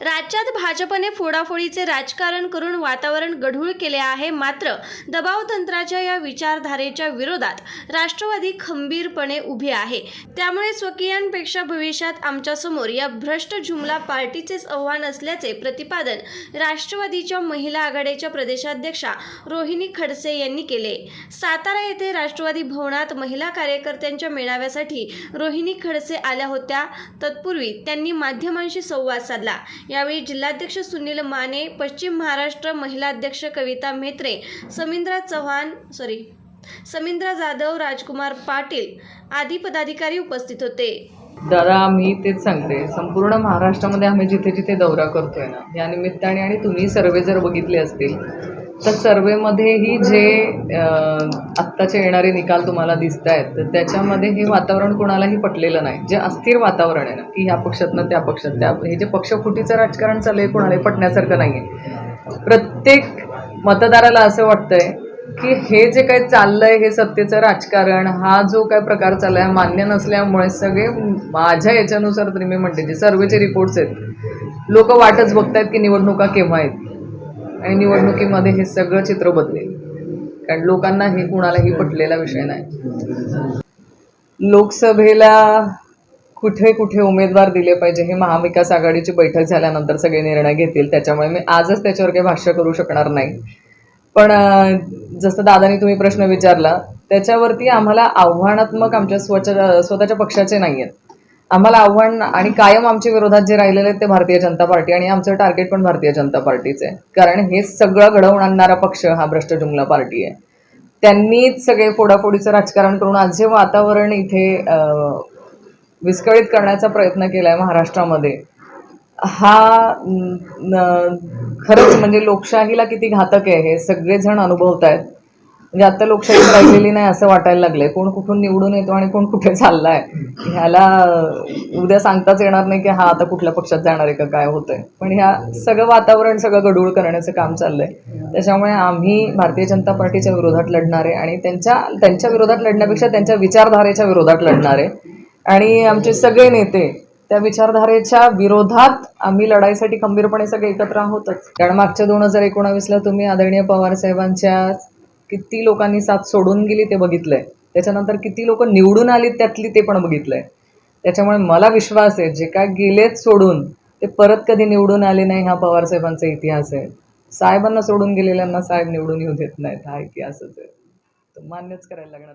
राज्यात भाजपने फोडाफोडीचे राजकारण करून वातावरण गढूळ केले आहे. मात्र दबाव तंत्राच्या या विचारधारेच्या विरोधात राष्ट्रवादी खंबीरपणे उभी आहे. त्यामुळे स्वकीयांपेक्षा भविष्यात आमच्यासमोर या भ्रष्ट जुमला पार्टीचेच आव्हान असल्याचे प्रतिपादन राष्ट्रवादीच्या महिला आघाडीच्या प्रदेशाध्यक्षा रोहिणी खडसे यांनी केले. सातारा येथे राष्ट्रवादी भवनात महिला कार्यकर्त्यांच्या मेळाव्यासाठी रोहिणी खडसे आल्या होत्या. तत्पूर्वी त्यांनी माध्यमांशी संवाद साधला. यावेळी जिल्हाध्यक्ष सुनील माने पश्चिम महाराष्ट्र महिला अध्यक्ष कविता म्हेत्रे समिंद्रा चव्हाण सॉरी समिंद्रा जाधव राजकुमार पाटील आदी पदाधिकारी उपस्थित होते. दादा मी तेच सांगते. संपूर्ण महाराष्ट्रामध्ये आम्ही जिथे जिथे दौरा करतोय ना या निमित्ताने आणि तुम्ही सर्वे जर बघितले असतील तर सर्वेमध्येही जे आत्ताचे येणारे निकाल तुम्हाला दिसत आहेत तर त्याच्यामध्ये हे वातावरण कोणालाही पटलेलं नाही. जे अस्थिर वातावरण आहे ना की ह्या पक्षातनं त्या पक्षात त्या हे जे पक्षफुटीचं राजकारण चालू आहे कोणालाही पटण्यासारखं नाही आहे प्रत्येक मतदाराला असं वाटतंय की हे जे काही चाललंय हे सत्तेचं राजकारण हा जो काय प्रकार चाललाय मान्य नसल्यामुळे सगळे माझ्या याच्यानुसार तरी मी म्हणते जे सर्वेचे रिपोर्ट्स आहेत लोक वाटच बघतायत की निवडणुका केव्हा आहेत. आणि निवडणुकीमध्ये हे सगळं चित्र बदलेल. कारण लोकांना हे कुणालाही पटलेला विषय नाही. लोकसभेला कुठे कुठे उमेदवार दिले पाहिजे हे महाविकास आघाडीची बैठक झाल्यानंतर सगळे निर्णय घेतील. त्याच्यामुळे मी आजच त्याच्यावर काही भाष्य करू शकणार नाही. पण जसं दादानी तुम्ही प्रश्न विचारला त्याच्यावरती आम्हाला आव्हानात्मक आमच्या स्वच स्वतःच्या पक्षाचे नाही आहेत आम्हाला आव्हान आणि कायम आमच्या विरोधात जे राहिलेले आहेत ते भारतीय जनता पार्टी आणि आमचं टार्गेट पण भारतीय जनता पार्टीचं आहे. कारण हे सगळं घडवून आणणारा पक्ष हा भ्रष्ट जुमला पार्टी आहे. त्यांनीच सगळे फोडाफोडीचं राजकारण करून आज जे वातावरण इथे विस्कळीत करण्याचा प्रयत्न केला आहे महाराष्ट्रामध्ये हा खरंच म्हणजे लोकशाहीला किती घातक आहे हे सगळेजण अनुभवत आहेत म्हणजे आता लोकशाही राहिलेली नाही असं वाटायला लागलंय. कोण कुठून निवडून येतो आणि कोण कुठे चाललाय? ह्याला उद्या सांगताच येणार नाही की हा आता कुठल्या पक्षात जाणार आहे का काय होतंय. पण ह्या सगळं वातावरण सगळं गडूळ करण्याचं काम चाललंय. त्याच्यामुळे आम्ही भारतीय जनता पार्टीच्या विरोधात लढणारे आणि त्यांच्या त्यांच्या विरोधात लढण्यापेक्षा त्यांच्या विचारधारेच्या विरोधात लढणार आहे. आणि आमचे सगळे नेते त्या विचारधारेच्या विरोधात आम्ही लढाईसाठी खंबीरपणे सगळे एकत्र आहोतच. कारण मागच्या दोन हजार एकोणावीसला तुम्ही आदरणीय पवार साहेबांच्या किती लोकांनी साथ सोडून गेली ते बघितलंय. त्याच्यानंतर किती लोक निवडून आलीत त्यातली ते पण बघितलंय. त्याच्यामुळे मला विश्वास आहे जे काय गेलेत सोडून ते परत कधी निवडून आले नाही हा पवार साहेबांचा इतिहास आहे. साहेबांना सोडून गेलेल्यांना साहेब निवडून येऊ देत नाहीत हा इतिहासच आहे. तर मान्यच करायला लागणार.